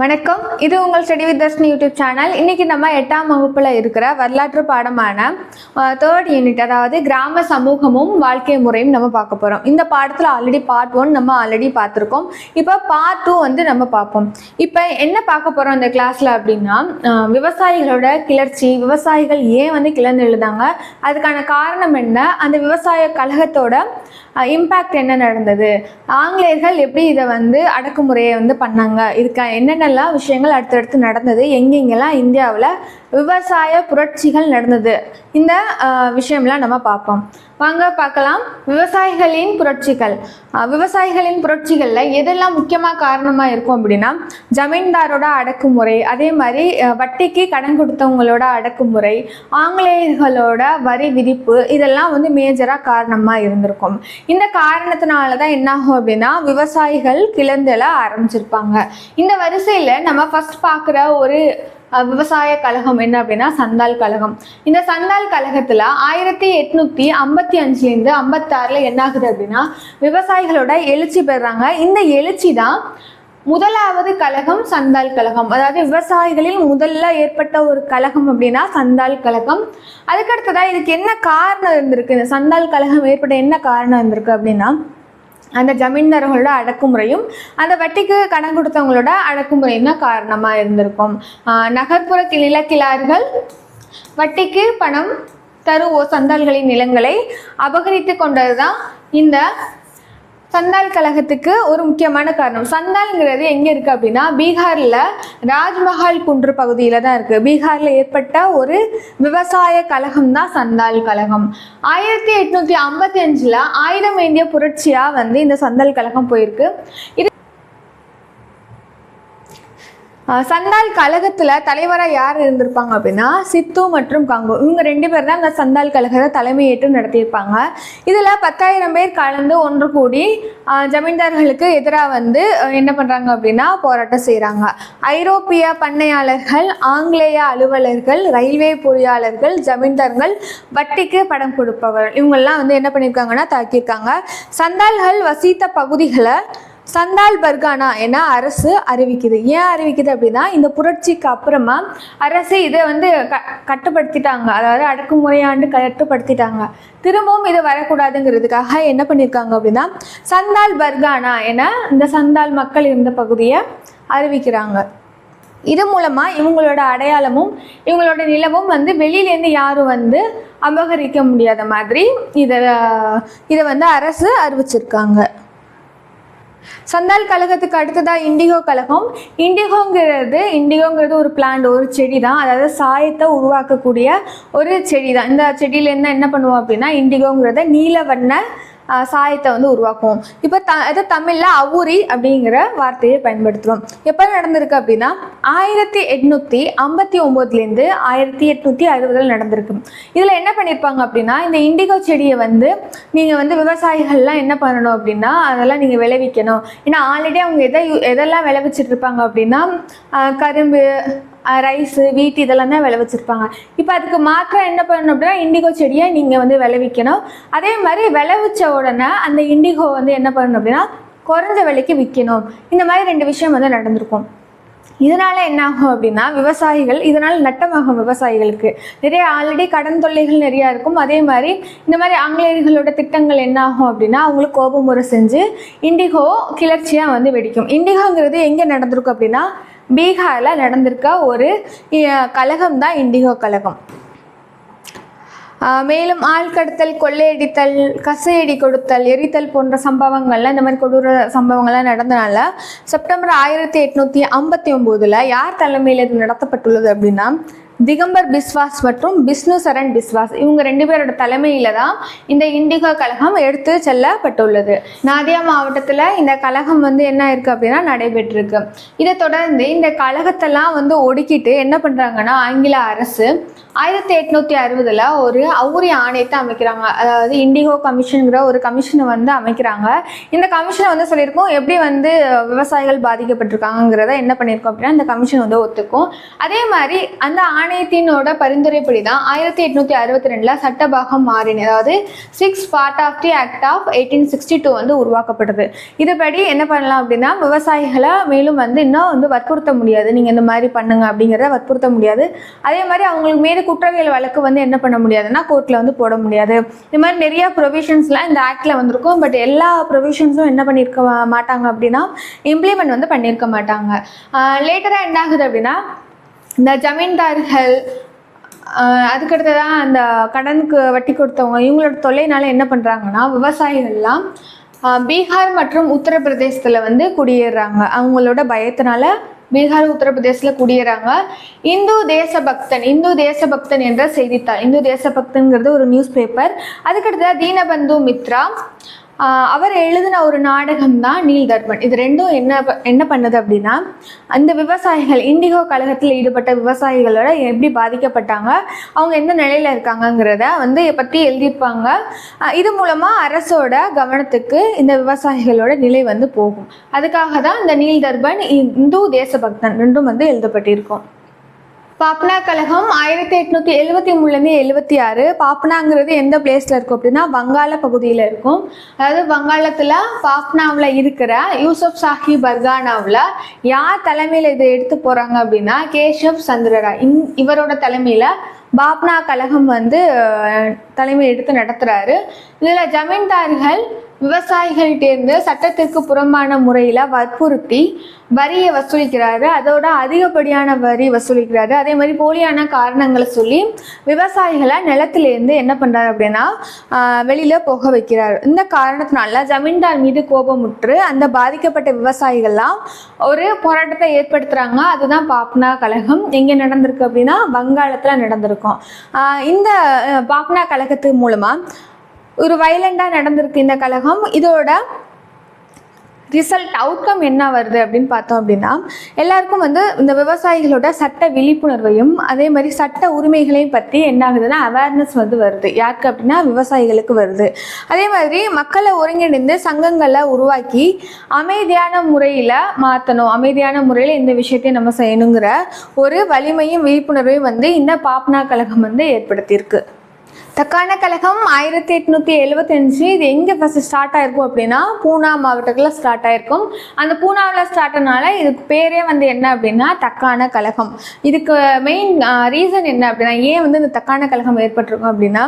வணக்கம். இது உங்கள் study with Dharshini YouTube channel. இன்னைக்கு நம்ம எட்டாம் வகுப்புல இருக்கிற வரலாற்று பாடமான தேர்ட் யூனிட் அதாவது கிராம சமூகமும் வாழ்க்கை முறையும் நம்ம பார்க்க போகிறோம் இந்த பாடத்தில் ஆல்ரெடி பார்ட் ஒன் நம்ம ஆல்ரெடி பார்த்துருக்கோம். இப்போ பார்ட் டூ வந்து நம்ம பார்ப்போம். இப்போ என்ன பார்க்க போகிறோம் இந்த கிளாஸில் அப்படின்னா விவசாயிகளோட கிளர்ச்சி விவசாயிகள் ஏன் வந்து கிளர்ந்து எழுதாங்க? அதுக்கான காரணம் என்ன? அந்த விவசாய கழகத்தோட இம்பேக்ட் என்ன நடந்தது? ஆங்கிலேயர்கள் எப்படி இதை வந்து அடக்குமுறையை வந்து பண்ணாங்க? இதுக்கு என்னென்னலாம் விஷயங்கள் அடுத்தடுத்து நடந்தது? எங்கெங்கெல்லாம் இந்தியாவில் விவசாய புரட்சிகள் நடந்தது? இந்த விஷயம்லாம் நம்ம பார்ப்போம். வாங்க பார்க்கலாம். விவசாயிகளின் புரட்சிகள். விவசாயிகளின் புரட்சிகளில் எதெல்லாம் முக்கியமாக காரணமாக இருக்கும் அப்படின்னா ஜமீன்தாரோட அடக்குமுறை அதே மாதிரி வட்டிக்கு கடன் கொடுத்தவங்களோட அடக்குமுறை ஆங்கிலேயர்களோட வரி விதிப்பு இதெல்லாம் வந்து மேஜராக காரணமாக இருந்திருக்கும். இந்த காரணத்தினால தான் என்னாகும் அப்படின்னா விவசாயிகள் கிளந்தெல ஆரம்பிச்சிருப்பாங்க. இந்த வரிசையில் நம்ம ஃபர்ஸ்ட் பார்க்குற ஒரு விவசாய கழகம் என்ன அப்படின்னா சந்தால் கழகம். இந்த சந்தால் கழகத்தில் ஆயிரத்தி எட்நூற்றி ஐம்பத்தி அஞ்சுலேருந்து ஐம்பத்தாறில் என்ன ஆகுது அப்படின்னா விவசாயிகளோட எழுச்சி பெறுறாங்க இந்த எழுச்சி தான் முதலாவது கழகம் சந்தால் கழகம். அதாவது விவசாயிகளில் முதல்ல ஏற்பட்ட ஒரு கழகம் அப்படின்னா சந்தால் கழகம். அதுக்கடுத்ததாக இதுக்கு என்ன காரணம் இருந்திருக்கு? இந்த சந்தால் கழகம் ஏற்பட்ட என்ன காரணம் இருந்திருக்கு அப்படின்னா அந்த ஜமீன்தார்களோட அடக்குமுறையும் அந்த வட்டிக்கு கடன் கொடுத்தவங்களோட அடக்குமுறையும் தான் காரணமாக இருந்திருக்கும். நகர்ப்புற நிலக்கிழார்கள் வட்டிக்கு பணம் தருவோ சந்தால்களின் நிலங்களை அபகரித்து கொண்டது தான் இந்த சந்தால் கழகத்துக்கு ஒரு முக்கியமான காரணம். சந்தால்ங்கிறது எங்கே இருக்குது அப்படின்னா பீகாரில் ராஜ்மஹால் குன்று பகுதியில் தான் இருக்குது பீகாரில் ஏற்பட்ட ஒரு விவசாய கழகம் தான் சந்தால் கழகம். ஆயிரத்தி எட்நூற்றி ஐம்பத்தி அஞ்சில் ஆயிரம் வேண்டிய புரட்சியாக வந்து இந்த சந்தால் கழகம் போயிருக்கு. இது சந்தால் கழகத்தில் தலைவராக யார் இருந்திருப்பாங்க அப்படின்னா சித்து மற்றும் காங்கோ. இவங்க ரெண்டு பேர் தான் இந்த சந்தால் கழகத்தை தலைமையேற்று நடத்தியிருப்பாங்க. இதில் பத்தாயிரம் பேர் கலந்து ஒன்று கூடி ஜமீன்தார்களுக்கு எதிராக வந்து என்ன பண்ணுறாங்க அப்படின்னா போராட்டம் செய்கிறாங்க ஐரோப்பிய பண்ணையாளர்கள் ஆங்கிலேய அலுவலர்கள் ரயில்வே பொறியாளர்கள் ஜமீன்தார்கள் வட்டிக்கு படம் கொடுப்பவர் இவங்கெல்லாம் வந்து என்ன பண்ணியிருக்காங்கன்னா தாக்கியிருக்காங்க. சந்தால்கள் வசித்த பகுதிகளை சந்தால் பர்கானா என அரசு அறிவிக்குது. ஏன் அறிவிக்குது அப்படின்னா இந்த புரட்சிக்கு அப்புறமா அரசு இதை வந்து க கட்டுப்படுத்திட்டாங்க. அதாவது அடக்குமுறையாண்டு கட்டுப்படுத்திட்டாங்க. திரும்பவும் இது வரக்கூடாதுங்கிறதுக்காக என்ன பண்ணியிருக்காங்க அப்படின்னா சந்தால் பர்கானா என இந்த சந்தால் மக்கள் இருந்த பகுதியை அறிவிக்கிறாங்க. இது மூலமாக இவங்களோட அடையாளமும் இவங்களோட நிலவும் வந்து வெளியிலேருந்து யாரும் வந்து அபகரிக்க முடியாத மாதிரி இதை இதை வந்து அரசு அறிவிச்சிருக்காங்க. சந்தால் கழகத்துக்கு அடுத்ததாக இண்டிகோ கழகம். இண்டிகோங்கிறது இண்டிகோங்கிறது ஒரு பிளான்ட் ஒரு செடி தான் அதாவது சாயத்தை உருவாக்கக்கூடிய ஒரு செடி தான் இந்த செடியிலேருந்து என்ன பண்ணுவோம் அப்படின்னா இண்டிகோங்கிறத நீல வண்ண சாயத்தை வந்து உருவாக்குவோம். இப்போ த அது தமிழில் அவுரி அப்படிங்கிற வார்த்தையை பயன்படுத்துகிறோம் எப்போ நடந்திருக்கு அப்படின்னா ஆயிரத்தி எட்நூற்றி ஐம்பத்தி ஒம்போதுலேருந்து ஆயிரத்தி எட்நூற்றி அறுபதில் நடந்திருக்கு. இதில் என்ன பண்ணியிருப்பாங்க அப்படின்னா இந்த இண்டிகோ செடியை வந்து நீங்கள் வந்து விவசாயிகள்லாம் என்ன பண்ணணும் அப்படின்னா அதெல்லாம் நீங்கள் விளைவிக்கணும். ஏன்னா ஆல்ரெடி அவங்க எதை யூ- எதெல்லாம் விளைவிச்சிட்டு இருப்பாங்க அப்படின்னா கரும்பு ரைஸு வீட் இதெல்லாம் தான் விளைவிச்சிருப்பாங்க இப்போ அதுக்கு மாற்றம் என்ன பண்ணணும் அப்படின்னா இண்டிகோ செடியை நீங்கள் வந்து விளைவிக்கணும் அதே மாதிரி விளைவிச்ச உடனே அந்த இண்டிகோ வந்து என்ன பண்ணணும் அப்படின்னா குறைஞ்ச விலைக்கு விற்கணும் இந்த மாதிரி ரெண்டு விஷயம் வந்து நடந்திருக்கும். இதனால என்ன ஆகும் அப்படின்னா விவசாயிகள் இதனால் நட்டமாகும் விவசாயிகளுக்கு. நிறைய ஆல்ரெடி கடன் தொல்லைகள் நிறையா இருக்கும். அதே மாதிரி இந்த மாதிரி ஆங்கிலேயர்களோட திட்டங்கள் என்ன ஆகும் அப்படின்னா அவங்களுக்கு கோபமுறை செஞ்சு இண்டிகோ கிளர்ச்சியாக வந்து வெடிக்கும். இண்டிகோங்கிறது எங்கே நடந்திருக்கும் அப்படின்னா பீகாரில் நடந்திருக்க ஒரு கழகம் தான் இண்டிகோ கழகம். ஆஹ் மேலும் ஆள்கடத்தல் கொள்ளையடித்தல் கசையடி கொடுத்தல் எரித்தல் போன்ற சம்பவங்கள்லாம் இந்த மாதிரி கொடூர சம்பவங்கள்லாம் நடந்தனால செப்டம்பர் ஆயிரத்தி எட்நூற்றி ஐம்பத்தி ஒம்போதில் யார் தலைமையில் இது நடத்தப்பட்டுள்ளது அப்படின்னா திகம்பர் பிஸ்வாஸ் மற்றும் விஷ்ணு சரண் பிஸ்வாஸ் இவங்க ரெண்டு பேரோட தலைமையில தான் இந்த இண்டிகோ கழகம் எடுத்து செல்லப்பட்டுள்ளது. நாதியா மாவட்டத்தில் இந்த கழகம் வந்து என்ன இருக்கு அப்படின்னா நடைபெற்றிருக்கு. இதை தொடர்ந்து இந்த கழகத்தெல்லாம் வந்து ஒடுக்கிட்டு என்ன பண்ணுறாங்கன்னா ஆங்கில அரசு ஆயிரத்தி எட்நூற்றி அறுபதில் ஒரு அவுரி ஆணையத்தை அமைக்கிறாங்க. அதாவது இண்டிகோ கமிஷனுங்கிற ஒரு கமிஷனை வந்து அமைக்கிறாங்க. இந்த கமிஷனை வந்து சொல்லியிருக்கோம் எப்படி வந்து விவசாயிகள் பாதிக்கப்பட்டிருக்காங்கிறத என்ன பண்ணியிருக்கோம் அப்படின்னா இந்த கமிஷன் வந்து ஒத்துக்கும். அதே மாதிரி அந்த ஆணை ஆணையத்தினோட பரிந்துரைப்படி தான் ஆயிரத்தி எட்நூத்தி அறுபத்தி ரெண்டுல சட்டபாகம் மாறின அதாவது six part of the act of eighteen sixty two வந்து உருவாக்கப்பட்டது. இதுபடி என்ன பண்ணலாம் அப்படின்னா விவசாயிகளை மேலும் வந்து இன்னும் வந்து வற்புறுத்த முடியாது. நீங்க இந்த மாதிரி பண்ணுங்க அப்படிங்கிறத வற்புறுத்த முடியாது. அதே மாதிரி அவங்களுக்கு மீது குற்றவியல் வழக்கு வந்து என்ன பண்ண முடியாதுன்னா கோர்ட்ல வந்து போட முடியாது. இது மாதிரி நிறைய ப்ரொவிஷன்ஸ்லாம் இந்த ஆக்ட்ல வந்திருக்கும். பட் எல்லா ப்ரொவிஷன்ஸும் என்ன பண்ணியிருக்க மாட்டாங்க அப்படின்னா இம்ப்ளிமெண்ட் வந்து பண்ணியிருக்க மாட்டாங்க. லேட்டராக என்ன ஆகுது அப்படின்னா இந்த ஜமீன்தார்கள் அதுக்கடுத்ததான் அந்த கடனுக்கு வட்டி கொடுத்தவங்க இவங்களோட தொல்லைனால என்ன பண்ணுறாங்கன்னா விவசாயிகள்லாம் பீகார் மற்றும் உத்தரப்பிரதேசத்தில் வந்து குடியேறுறாங்க அவங்களோட பயத்தினால பீகார் உத்தரப்பிரதேசத்தில் குடியேறாங்க. இந்து தேசபக்தன் இந்து தேசபக்தன் என்ற செய்தித்தாள் இந்து தேசபக்தன்கிறது ஒரு நியூஸ் பேப்பர் அதுக்கடுத்ததாக தீனபந்து மித்ரா. அவர் எழுதின ஒரு நாடகம் தான் நீல் தர்பன் இது ரெண்டும் என்ன ப- என்ன பண்ணுது அப்படின்னா அந்த விவசாயிகள் இண்டிகோ கழகத்தில் ஈடுபட்ட விவசாயிகளோட எப்படி பாதிக்கப்பட்டாங்க அவங்க எந்த நிலையில் இருக்காங்கங்கிறத வந்து பற்றி எழுதியிருப்பாங்க. இது மூலமாக அரசோட கவனத்துக்கு இந்த விவசாயிகளோட நிலை வந்து போகும். அதுக்காக தான் இந்த நீல் தர்பன் இந்து தேசபக்தன் ரெண்டும் வந்து எழுதப்பட்டிருக்கும். பாப்னா கழகம் ஆயிரத்தி எட்நூத்தி எழுபத்தி மூணுலேருந்து எழுபத்தி ஆறு. பாப்னாங்கிறது எந்த பிளேஸ்ல இருக்கும் அப்படின்னா வங்காள பகுதியில் இருக்கும். அதாவது வங்காளத்தில் பாப்னாவில் இருக்கிற யூசப் சாஹி பர்கானாவில் யார் தலைமையில் இதை எடுத்து போகிறாங்க அப்படின்னா கேஷப் சந்திரரா. இந் இவரோட தலைமையில் பாப்னா கழகம் வந்து தலைமை எடுத்து நடத்துகிறாரு இதில் ஜமீன்தார்கள் விவசாயிகள்கிட்டேருந்து சட்டத்திற்கு புறம்பான முறையில் வற்புறுத்தி வரியை வசூலிக்கிறாரு. அதோட அதிகப்படியான வரி வசூலிக்கிறாரு. அதே மாதிரி போலியான காரணங்களை சொல்லி விவசாயிகளை நிலத்திலேருந்து என்ன பண்ணுறாரு அப்படின்னா வெளியில் போக வைக்கிறார். இந்த காரணத்தினால ஜமீன்தார் மீது கோபமுற்று அந்த பாதிக்கப்பட்ட விவசாயிகள்லாம் ஒரு போராட்டத்தை ஏற்படுத்துகிறாங்க அதுதான் பாப்னா கழகம். எங்கே நடந்திருக்கு அப்படின்னா வங்காளத்தில் நடந்திருக்கும். இந்த பாப்னா கழகத்து மூலமாக ஒரு வயலண்டாக நடந்திருக்கு இந்த கழகம். இதோட ரிசல்ட் அவுட்கம் என்ன வருது அப்படின்னு பார்த்தோம் அப்படின்னா எல்லாருக்கும் வந்து இந்த விவசாயிகளோட சட்ட விழிப்புணர்வையும் அதே மாதிரி சட்ட உரிமைகளையும் பற்றி என்ன ஆகுதுன்னா அவேர்னஸ் வந்து வருது. யாருக்கு அப்படின்னா விவசாயிகளுக்கு வருது. அதே மாதிரி மக்களை ஒருங்கிணைந்து சங்கங்களை உருவாக்கி அமைதியான முறையில் மாற்றணும் அமைதியான முறையில் இந்த விஷயத்தையும் நம்ம செய்யணுங்கிற ஒரு வலிமையும் விழிப்புணர்வையும் வந்து இந்த பாப்னா கழகம் வந்து ஏற்படுத்தியிருக்கு. தக்கான கழகம் ஆயிரத்தி எட்நூத்தி எழுபத்தஞ்சு இது எங்கே ஃபர்ஸ்ட் ஸ்டார்ட் ஆயிருக்கும் அப்படின்னா பூனா மாவட்டத்தில் ஸ்டார்ட் ஆயிருக்கும். அந்த பூனாவில் ஸ்டார்ட் ஆனால இதுக்கு பேரே வந்து என்ன அப்படின்னா தக்கான கழகம். இதுக்கு மெயின் ரீசன் என்ன அப்படின்னா ஏன் வந்து இந்த தக்கான கழகம் ஏற்பட்டிருக்கும் அப்படின்னா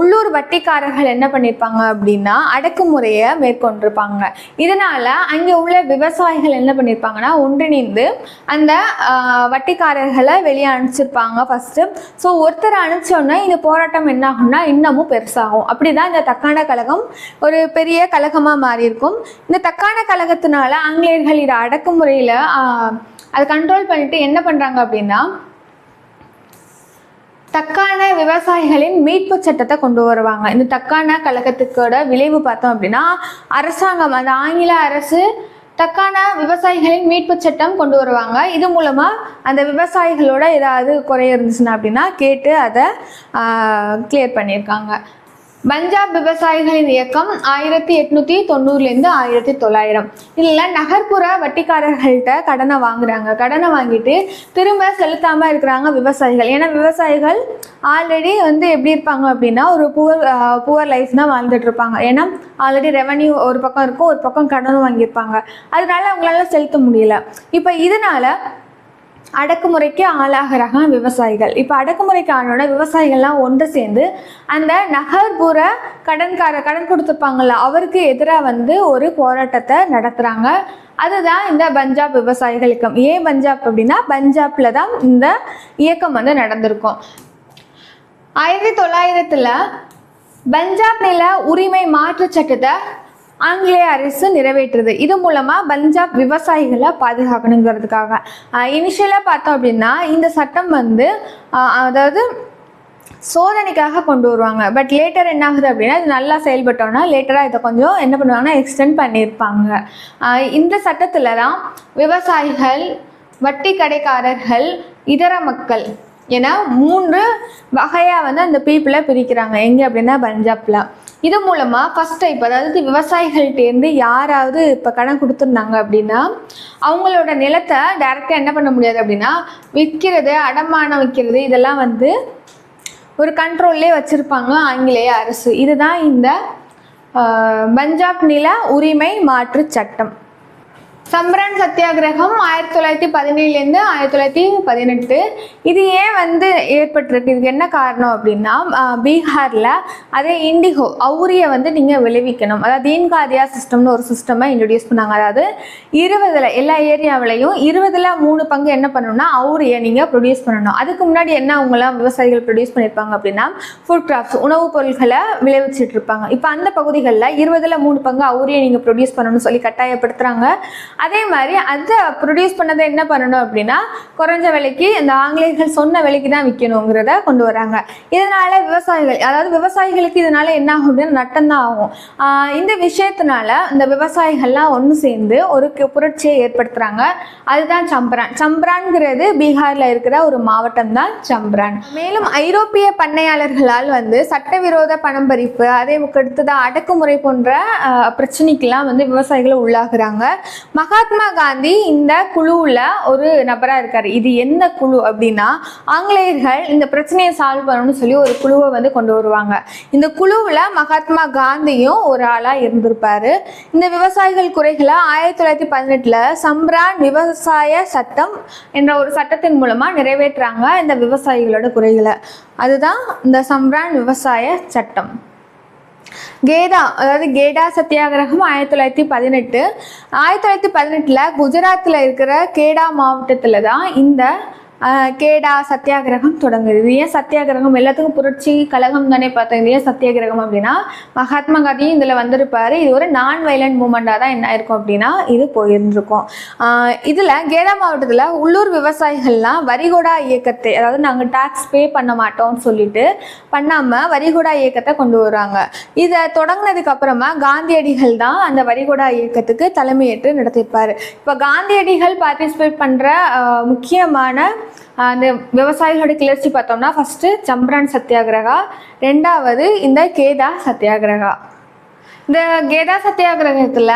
உள்ளூர் வட்டிக்காரர்கள் என்ன பண்ணியிருப்பாங்க அப்படின்னா அடக்குமுறையை மேற்கொண்டிருப்பாங்க. இதனால அங்கே உள்ள விவசாயிகள் என்ன பண்ணியிருப்பாங்கன்னா ஒன்றிணைந்து அந்த வட்டிக்காரர்களை வெளியே அனுப்பிச்சிருப்பாங்க ஃபர்ஸ்ட் ஸோ ஒருத்தர் அனுப்பிச்சோன்னா இந்த போராட்டம் என்ன ஆகும்னா இன்னமும் பெருசாகும். அப்படிதான் இந்த தக்கான கழகம் ஒரு பெரிய கழகமாக மாறி இருக்கும் இந்த தக்கான கழகத்தினால ஆங்கிலேயர்கள் இதை அடக்குமுறையில் அதை கண்ட்ரோல் பண்ணிட்டு என்ன பண்ணுறாங்க அப்படின்னா தக்கான விவசாயிகளின் மீட்பு சட்டத்தை கொண்டு வருவாங்க. இந்த தக்கான கழகத்துக்கோட விளைவு பார்த்தோம் அப்படின்னா அரசாங்கம் அந்த ஆங்கில அரசு தக்கான விவசாயிகளின் மீட்பு சட்டம் கொண்டு வருவாங்க. இது மூலமாக அந்த விவசாயிகளோட ஏதாவது குறை இருந்துச்சுன்னா அப்படின்னா கேட்டு அதை கிளியர் பண்ணியிருக்காங்க. பஞ்சாப் விவசாயிகளின் இயக்கம் ஆயிரத்தி எட்நூத்தி தொண்ணூறுலேருந்து ஆயிரத்தி தொள்ளாயிரம். இதில் நகர்ப்புற வட்டிக்காரர்கள்ட்ட கடனை வாங்குறாங்க. கடனை வாங்கிட்டு திரும்ப செலுத்தாம இருக்கிறாங்க விவசாயிகள். ஏன்னா விவசாயிகள் ஆல்ரெடி வந்து எப்படி இருப்பாங்க அப்படின்னா ஒரு புவர் புவர் லைஃப் தான் வாழ்ந்துட்டு இருப்பாங்க. ஏன்னா ஆல்ரெடி ரெவன்யூ ஒரு பக்கம் இருக்கும் ஒரு பக்கம் கடனும் வாங்கியிருப்பாங்க. அதனால அவங்களால செலுத்த முடியல. இப்போ இதனால அடக்குமுறைக்கு ஆளாகிறாங்க விவசாயிகள். இப்போ அடக்குமுறைக்கு ஆனோட விவசாயிகள்லாம் ஒன்று சேர்ந்து அந்த நகர்ப்புற கடன்கார கடன் கொடுத்துருப்பாங்கள்ல அவருக்கு எதிராக வந்து ஒரு போராட்டத்தை நடத்துகிறாங்க அதுதான் இந்த பஞ்சாப் விவசாயிகள் இயக்கம் ஏன் பஞ்சாப் அப்படின்னா பஞ்சாப்ல தான் இந்த இயக்கம் வந்து நடந்திருக்கும். ஆயிரத்தி தொள்ளாயிரத்தில் பஞ்சாப் நில உரிமை மாற்றுச் சட்டத்தை ஆங்கிலேய அரசு நிறைவேற்றுது. இது மூலமாக பஞ்சாப் விவசாயிகளை பாதுகாக்கணுங்கிறதுக்காக. இனிஷியலாக பார்த்தோம் அப்படின்னா இந்த சட்டம் வந்து அதாவது சோதனைக்காக கொண்டு வருவாங்க. பட் லேட்டர் என்ன ஆகுது அப்படின்னா இது நல்லா செயல்பட்டோன்னா லேட்டராக இதை கொஞ்சம் என்ன பண்ணுவாங்கன்னா எக்ஸ்டெண்ட் பண்ணியிருப்பாங்க. இந்த சட்டத்தில் தான் விவசாயிகள் வட்டி கடைக்காரர்கள் இதர மக்கள் என மூன்று வகையாக வந்து அந்த பீப்புளை பிரிக்கிறாங்க. எங்கே அப்படின்னா பஞ்சாப்பில் இது மூலமாக ஃபஸ்ட் டைப் அதாவது விவசாயிகள்கிட்டேருந்து யாராவது இப்போ கடன் கொடுத்துருந்தாங்க அப்படின்னா அவங்களோட நிலத்தை டைரெக்டாக என்ன பண்ண முடியாது அப்படின்னா விற்கிறது அடமானம் வைக்கிறது இதெல்லாம் வந்து ஒரு கண்ட்ரோல்லே வச்சுருப்பாங்க ஆங்கிலேய அரசு. இதுதான் இந்த பஞ்சாப் நில உரிமை மாற்று சட்டம். சம்பரான் சத்தியாகிரகம் ஆயிரத்தி தொள்ளாயிரத்தி பதினேழுலேருந்து ஆயிரத்தி தொள்ளாயிரத்தி பதினெட்டு. இது ஏன் வந்து ஏற்பட்டிருக்கு? இதுக்கு என்ன காரணம் அப்படின்னா பீகாரில் அதே இண்டிகோ அவுரியை வந்து நீங்கள் விளைவிக்கணும். அதாவது தீன்காதியா சிஸ்டம்னு ஒரு சிஸ்டமை இன்ட்ரடியூஸ் பண்ணாங்க. அதாவது இருபதில் எல்லா ஏரியாவிலையும் இருபதில் மூணு பங்கு என்ன பண்ணணும்னா அவுரியை நீங்கள் ப்ரொடியூஸ் பண்ணணும். அதுக்கு முன்னாடி என்ன அவங்களாம் விவசாயிகள் ப்ரொடியூஸ் பண்ணியிருப்பாங்க அப்படின்னா ஃபுட் கிராஃப்ட்ஸ் உணவுப் பொருட்களை விளைவிச்சிட்டு இருப்பாங்க. இப்போ அந்த பகுதிகளில் இருபதில் மூணு பங்கு அவுரியை நீங்கள் ப்ரொடியூஸ் பண்ணணும்னு சொல்லி கட்டாயப்படுத்துகிறாங்க அதே மாதிரி அதை ப்ரொடியூஸ் பண்ணதை என்ன பண்ணணும் அப்படின்னா குறைஞ்ச விலைக்கு இந்த ஆங்கிலேயர்கள் சொன்ன விலைக்கு தான் விற்கணுங்கிறத கொண்டு வராங்க. இதனால விவசாயிகள் அதாவது விவசாயிகளுக்கு இதனால என்ன ஆகும் அப்படின்னா நட்டம்தான் ஆகும். இந்த விஷயத்தினால இந்த விவசாயிகள்லாம் ஒன்று சேர்ந்து ஒரு புரட்சியை ஏற்படுத்துகிறாங்க அதுதான் சம்பரான். சம்பரான்ங்கிறது பீகாரில் இருக்கிற ஒரு மாவட்டம் தான் சம்பரான். மேலும் ஐரோப்பிய பண்ணையாளர்களால் வந்து சட்டவிரோத பணம் பறிப்பு அதே அடுத்ததாக அடக்குமுறை போன்ற பிரச்சனைக்கெல்லாம் வந்து விவசாயிகளை உள்ளாகுறாங்க. மகாத்மா காந்தி இந்த குழுவில் ஒரு நபராக இருக்கார். இது எந்த குழு அப்படின்னா ஆங்கிலேயர்கள் இந்த பிரச்சனையை சால்வ் பண்ணணும்னு சொல்லி ஒரு குழுவை வந்து கொண்டு வருவாங்க. இந்த குழுவில் மகாத்மா காந்தியும் ஒரு ஆளாக இருந்திருப்பார். இந்த விவசாயிகள் குறைகளை ஆயிரத்தி தொள்ளாயிரத்தி பதினெட்டில் சம்ரான் விவசாய சட்டம் என்ற ஒரு சட்டத்தின் மூலமாக நிறைவேற்றுறாங்க இந்த விவசாயிகளோட குறைகளை. அதுதான் இந்த சம்ரான் விவசாய சட்டம். கேதா அதாவது கேடா சத்தியாகிரகம் ஆயிரத்தி தொள்ளாயிரத்தி பதினெட்டு. ஆயிரத்தி தொள்ளாயிரத்தி பதினெட்டில் குஜராத்தில் இருக்கிற கேடா மாவட்டத்தில் தான் இந்த கேடா சத்தியாகிரகம் தொடங்குது. இது ஏன் சத்தியாகிரகம்? எல்லாத்துக்கும் புரட்சி கழகம் தானே பார்த்தோம். ஏன் சத்தியாகிரகம் அப்படின்னா மகாத்மா காந்தியும் இதில் வந்திருப்பார். இது ஒரு நான் வயலண்ட் மூமெண்ட்டாக தான் என்ன ஆயிருக்கும் அப்படின்னா இது போயிருந்துருக்கும். இதில் கேடா மாவட்டத்தில் உள்ளூர் விவசாயிகள்லாம் வரிகொடா இயக்கத்தை அதாவது நாங்கள் டாக்ஸ் பே பண்ண மாட்டோம்னு சொல்லிட்டு பண்ணாமல் வரிகொடா இயக்கத்தை கொண்டு வராங்க. இதை தொடங்கினதுக்கு அப்புறமா காந்தியடிகள் தான் அந்த வரிகொடா இயக்கத்துக்கு தலைமையேற்று நடத்தியிருப்பார். இப்போ காந்தியடிகள் பார்ட்டிசிபேட் பண்ணுற முக்கியமான அந்த விவசாயிகளோட கிளர்ச்சி பார்த்தோம்னா ஃபஸ்ட்டு சம்பரான் சத்தியாகிரகா ரெண்டாவது இந்த கேதா சத்தியாகிரகா. இந்த கேதா சத்தியாகிரகத்தில்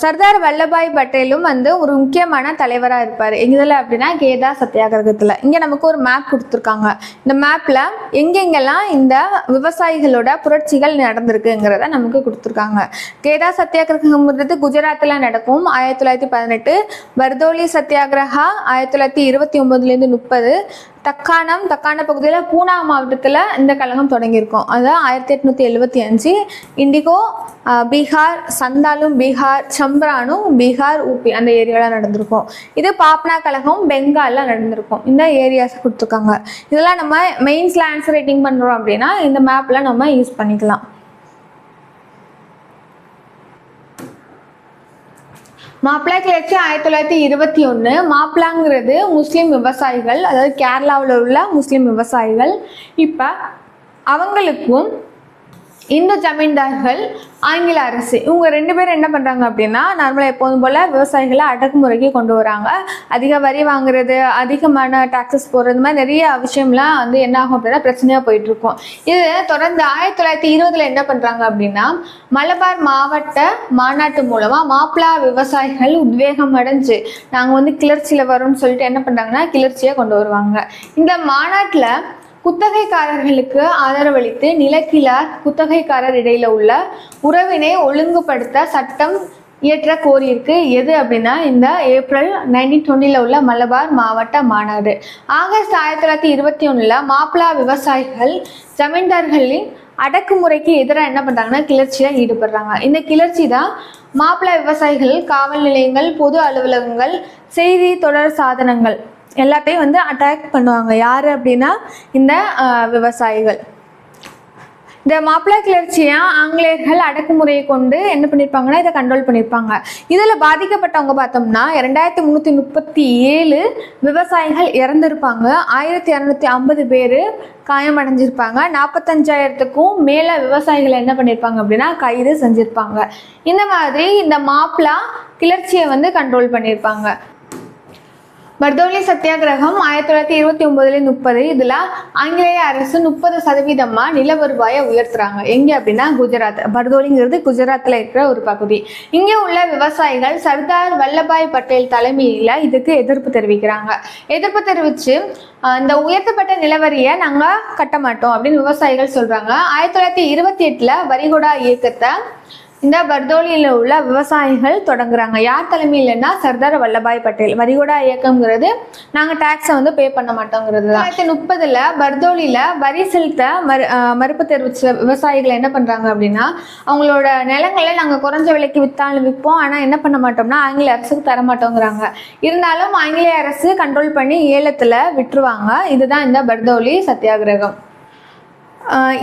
சர்தார் வல்லபாய் பட்டேலும் வந்து ஒரு முக்கியமான தலைவராக இருப்பார். எதில் அப்படின்னா கேதா சத்தியாகிரகத்தில். இங்கே நமக்கு ஒரு மேப் கொடுத்துருக்காங்க. இந்த மேப்பில் எங்கெங்கெல்லாம் இந்த விவசாயிகளோட புரட்சிகள் நடந்திருக்குங்கிறத நமக்கு கொடுத்துருக்காங்க. கேதா சத்தியாகிரகம்ன்றது குஜராத்தில் நடக்கும். ஆயிரத்தி தொள்ளாயிரத்தி பதினெட்டு பர்தோலி சத்தியாகிரகா ஆயிரத்தி தொள்ளாயிரத்தி இருபத்தி ஒம்பதுலேருந்து முப்பது தக்காணம் தக்கான பகுதியில் பூனா மாவட்டத்தில் இந்த கழகம் தொடங்கியிருக்கோம். அதான் ஆயிரத்தி எட்நூற்றி எழுபத்தி அஞ்சு. இண்டிகோ பீகார் சந்தாலும் பீகார் சம்பரானும் பீகார் ஊபி அந்த ஏரியாவில் நடந்திருக்கும். இது பாப்னா கழகம் பெங்காலில் நடந்திருக்கும். இந்த ஏரியாஸ் கொடுத்துருக்காங்க. இதெல்லாம் நம்ம மெயின்ஸில் ஆன்சர் ரைட்டிங் பண்ணுறோம் அப்படின்னா இந்த மேப்பில் நம்ம யூஸ் பண்ணிக்கலாம். மாப்பிளா கிளர்ச்சி ஆயிரத்தி தொள்ளாயிரத்தி இருபத்தி ஒன்று மாப்பிளாங்கிறது முஸ்லீம் விவசாயிகள் அதாவது கேரளாவில் உள்ள முஸ்லீம் விவசாயிகள். இப்போ அவங்களுக்கும் இந்த ஜமீன்தார்கள் ஆங்கில அரசு. இவங்க ரெண்டு பேரும் என்ன பண்ணுறாங்க அப்படின்னா நார்மலாக எப்போதும் போல் விவசாயிகளை அடக்குமுறைக்கு கொண்டு வராங்க. அதிக வரி வாங்குறது அதிகமான டாக்ஸஸ் போடுறது மாதிரி நிறைய விஷயம்லாம் வந்து என்ன ஆகும் அப்படின்னா பிரச்சனையாக போயிட்டுருக்கும். இது தொடர்ந்து ஆயிரத்தி தொள்ளாயிரத்தி இருபதில் என்ன பண்ணுறாங்க அப்படின்னா மலபார் மாவட்ட மாநாட்டு மூலமாக மாப்பிளா விவசாயிகள் உத்வேகம் அடைஞ்சு நாங்கள் வந்து கிளர்ச்சியில் வரோம்னு சொல்லிட்டு என்ன பண்ணுறாங்கன்னா கிளர்ச்சியை கொண்டு வருவாங்க. இந்த மாநாட்டில் குத்தகைக்காரர்களுக்கு ஆதரவளித்து நிலக்கிழார் குத்தகைக்காரர் இடையில உள்ள உறவினை ஒழுங்குபடுத்த சட்டம் இயற்ற கோரியிருக்கு. எது அப்படின்னா இந்த ஏப்ரல் நைன்டீன் டுவெண்ட்டியில் உள்ள மலபார் மாவட்ட மாநாடு. ஆகஸ்ட் ஆயிரத்தி தொள்ளாயிரத்தி இருபத்தி ஒன்றில் மாப்பிளா விவசாயிகள் ஜமீன்தார்களின் அடக்குமுறைக்கு எதிராக என்ன பண்ணுறாங்கன்னா கிளர்ச்சியில் ஈடுபடுறாங்க. இந்த கிளர்ச்சி தான் மாப்பிளா விவசாயிகள் காவல் நிலையங்கள் பொது அலுவலகங்கள் செய்தி தொடர் சாதனங்கள் எல்லாத்தையும் வந்து அட்டாக் பண்ணுவாங்க. யார் அப்படின்னா இந்த விவசாயிகள். இந்த மாப்பிள்ளை கிளர்ச்சியை ஆங்கிலேயர்கள் அடக்குமுறையை கொண்டு என்ன பண்ணியிருப்பாங்கன்னா இதை கண்ட்ரோல் பண்ணியிருப்பாங்க இதில் பாதிக்கப்பட்டவங்க பார்த்தோம்னா ரெண்டாயிரத்தி முந்நூற்றி முப்பத்தி ஏழு விவசாயிகள் இறந்துருப்பாங்க. ஆயிரத்தி இரநூத்தி ஐம்பது பேர் காயமடைஞ்சிருப்பாங்க. நாற்பத்தஞ்சாயிரத்துக்கும் மேலே விவசாயிகள் என்ன பண்ணியிருப்பாங்க அப்படின்னா கைது செஞ்சுருப்பாங்க. இந்த மாதிரி இந்த மாப்பிளா கிளர்ச்சியை வந்து கண்ட்ரோல் பண்ணியிருப்பாங்க பர்தோலி சத்தியாகிரகம் ஆயிரத்தி தொள்ளாயிரத்தி இருபத்தி ஒன்பதுல முப்பது இதுல ஆங்கிலேய அரசு முப்பது சதவீதமா நில வருவாயை உயர்த்துறாங்க. எங்க அப்படின்னா குஜராத். பர்தோலிங்கிறது குஜராத்ல இருக்கிற ஒரு பகுதி. இங்க உள்ள விவசாயிகள் சர்தார் வல்லபாய் பட்டேல் தலைமையில இதுக்கு எதிர்ப்பு தெரிவிக்கிறாங்க. எதிர்ப்பு தெரிவிச்சு இந்த உயர்த்தப்பட்ட நிலவரியை நாங்க கட்ட மாட்டோம் அப்படின்னு விவசாயிகள் சொல்றாங்க. ஆயிரத்தி தொள்ளாயிரத்தி இருபத்தி எட்டுல வரிகுடா இயக்கத்தை இந்த பர்தோலியில் உள்ள விவசாயிகள் தொடங்குறாங்க. யார் தலைமையிலன்னா சர்தார் வல்லபாய் பட்டேல். வரிகுடா இயக்கம்ங்கிறது நாங்கள் டேக்ஸை வந்து பே பண்ண மாட்டோங்கிறது தான். ஆயிரத்தி முப்பதில் பர்தோலியில் வரி செலுத்த மறு மறுப்பு தெரிவித்த விவசாயிகள் என்ன பண்ணுறாங்க அப்படின்னா அவங்களோட நிலங்களை நாங்கள் குறைஞ்ச விலைக்கு விற்றாலும் விற்போம் ஆனால் என்ன பண்ண மாட்டோம்னா ஆங்கில அரசுக்கு தர மாட்டோங்கிறாங்க. இருந்தாலும் ஆங்கிலேய அரசு கண்ட்ரோல் பண்ணி ஏலத்தில் விட்டுருவாங்க. இதுதான் இந்த பர்தோலி சத்தியாகிரகம்.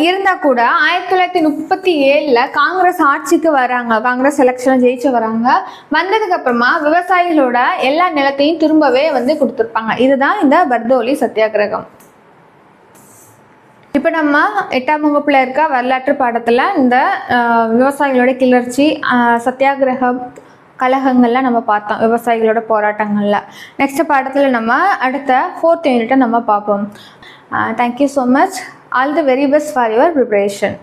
இருந்தால் கூட ஆயிரத்தி தொள்ளாயிரத்தி முப்பத்தி ஏழில் காங்கிரஸ் ஆட்சிக்கு வராங்க. காங்கிரஸ் எலெக்ஷனில் ஜெயிச்சு வராங்க. வந்ததுக்கப்புறமா விவசாயிகளோட எல்லா நிலத்தையும் திரும்பவே வந்து கொடுத்துருப்பாங்க. இதுதான் இந்த பர்தோலி சத்தியாகிரகம். இப்போ நம்ம எட்டாம் வகுப்பில் இருக்க வரலாற்று பாடத்தில் இந்த விவசாயிகளோட கிளர்ச்சி சத்தியாகிரகம் கழகங்கள்லாம் நம்ம பார்த்தோம். விவசாயிகளோட போராட்டங்களில். நெக்ஸ்ட் பாடத்தில் நம்ம அடுத்த ஃபோர்த் யூனிட்டை நம்ம பார்ப்போம். Thank you so much All the very best for your preparation.